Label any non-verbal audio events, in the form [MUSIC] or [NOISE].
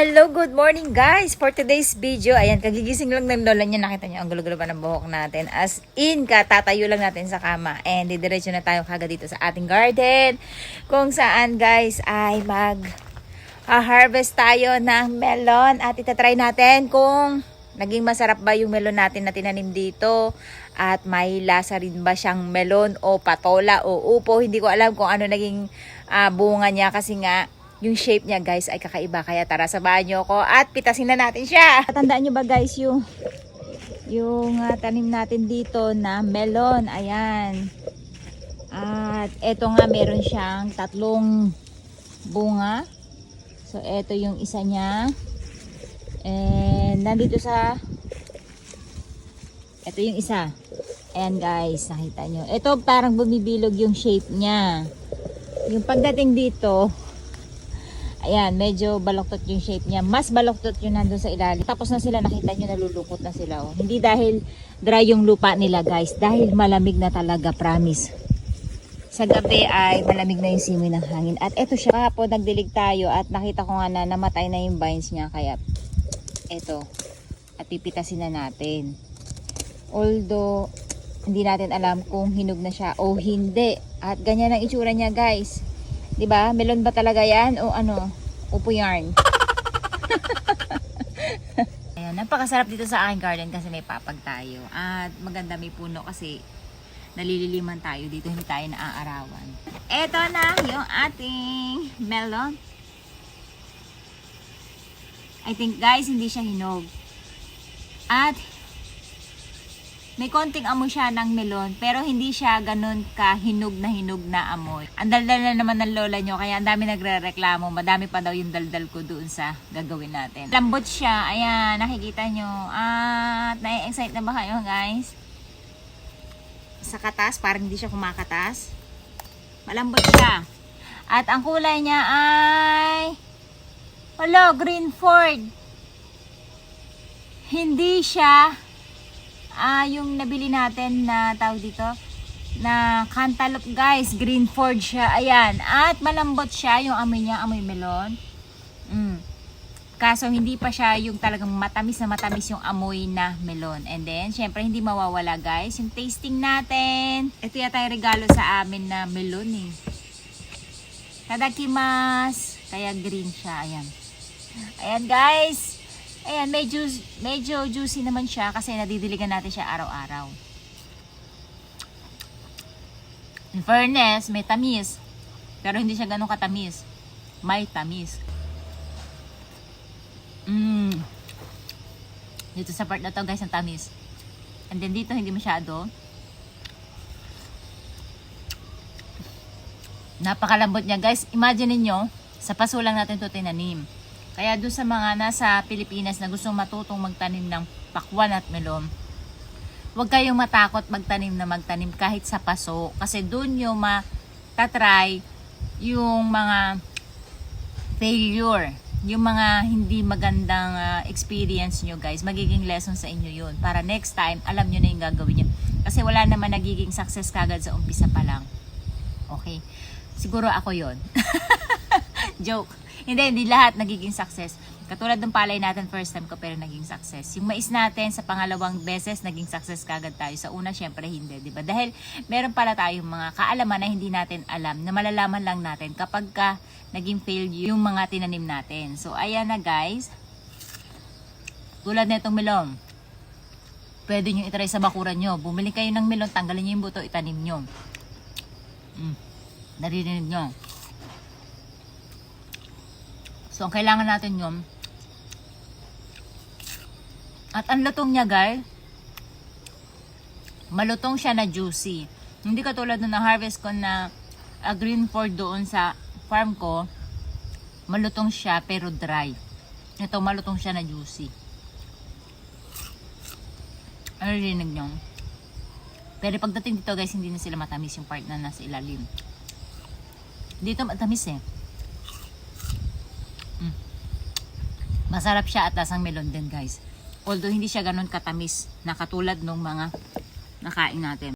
Hello, good morning guys! For today's video, ayan, kagigising lang ng lola niya. Nakita niyo ang gulo-gulo pa ng buhok natin. As in, katatayo lang natin sa kama. And didiretso na tayo kagad dito sa ating garden. Kung saan guys ay mag harvest tayo ng melon. At itatry natin kung naging masarap ba yung melon natin na tinanim dito. At may lasa rin ba siyang melon o patola o upo. Hindi ko alam kung ano naging ah, bunga niya kasi nga yung shape niya guys ay kakaiba kaya tara samahan niyo ako at pitasin na natin siya. Tandaan niyo ba guys yung yung ah, tanim natin dito na melon, ayan. At eto nga meron siyang tatlong bunga. So eto yung isa niya. And nandito sa eto yung isa. Ayan guys, nakita nyo. Ito parang bumibilog yung shape niya. Yung pagdating dito, Ayan, medyo baloktot yung shape niya. Mas baloktot yung nandun sa ilalim. Tapos na sila, nakita nyo, nalulukot na sila. Oh. Hindi dahil dry yung lupa nila, guys. Dahil malamig na talaga, promise. Sa gabi ay malamig na yung simoy ng hangin. At eto siya, po nagdilig tayo at nakita ko nga na namatay na yung vines niya. Kaya, eto. At pipitasin na natin. Although, hindi natin alam kung hinog na siya o hindi. At ganyan ang itsura niya, guys. 'Di ba? Melon ba talaga 'yan o ano? Upo yarn. [LAUGHS] Ayan, napakasarap dito sa aking garden kasi may papag tayo. At maganda may puno kasi nalililiman tayo dito, hindi tayo naaarawan. Eto na yung ating melon. I think guys, hindi siya hinog. At may konting amoy siya ng melon, pero hindi siya ganun ka hinog na hinog na amoy. Ang daldal na naman ng lola nyo, kaya ang dami nagre-reklamo. Madami pa daw yung daldal ko doon sa gagawin natin. Lambot siya, ayan, nakikita nyo. At nai-excite na ba kayo guys? Sa katas, parang hindi siya kumakatas. Malambot siya. At ang kulay niya ay... Hello, green Ford. Hindi siya ah yung nabili natin na tawag dito na cantaloupe guys. Green ford siya. Ayan. At malambot siya. Yung amoy niya amoy melon. Mm. kaso hindi pa siya yung talagang matamis na matamis yung amoy na melon. And then syempre hindi mawawala guys. Yung tasting natin. Ito yata yung regalo sa amin na melon eh. Tadakimasu kaya green siya. Ayan. Ayan guys Ayan, medyo, medyo juicy naman siya kasi nadidiligan natin siya araw-araw. In fairness, may tamis. Pero hindi siya ganun katamis. May tamis. Mmm. Dito sa part na to guys, ang tamis. And then dito, hindi masyado. Napakalambot niya guys. Imagine niyo sa paso lang natin to tinanim. Kaya doon sa mga nasa Pilipinas na gustong matutong magtanim ng pakwan at melon, huwag kayong matakot magtanim na magtanim kahit sa paso. Kasi doon yung matatry yung mga failure. Yung mga hindi magandang ah, experience nyo guys, magiging lesson sa inyo yun. Para next time, alam nyo na yung gagawin nyo. Kasi wala naman nagiging success kagad sa umpisa pa lang. Okay? Siguro ako yon [LAUGHS] Joke. Hindi, hindi lahat nagiging success. Katulad ng palay natin, first time ko pero naging success. Yung mais natin, sa pangalawang beses, naging success kagad tayo. Sa una, syempre hindi, di ba? Dahil meron pala tayong mga kaalaman na hindi natin alam, na malalaman lang natin kapag ka naging failure yung mga tinanim natin. So, ayan na guys. Tulad na itong melon. Pwede nyo itry sa bakuran nyo. Bumili kayo ng melon, tanggalin nyo yung buto, itanim nyo. Mm. Naririnig nyo. So, ang kailangan natin yun. At ang lutong niya, guys, malutong siya na juicy. Hindi katulad nung na-harvest ko na a green ford doon sa farm ko, malutong siya pero dry. Ito, malutong siya na juicy. Ano rinig nyo? Pero pagdating dito guys, hindi na sila matamis yung part na nasa ilalim. Dito matamis eh. Masarap siya at lasang melon din guys. Although hindi siya ganun katamis na katulad nung mga nakain natin.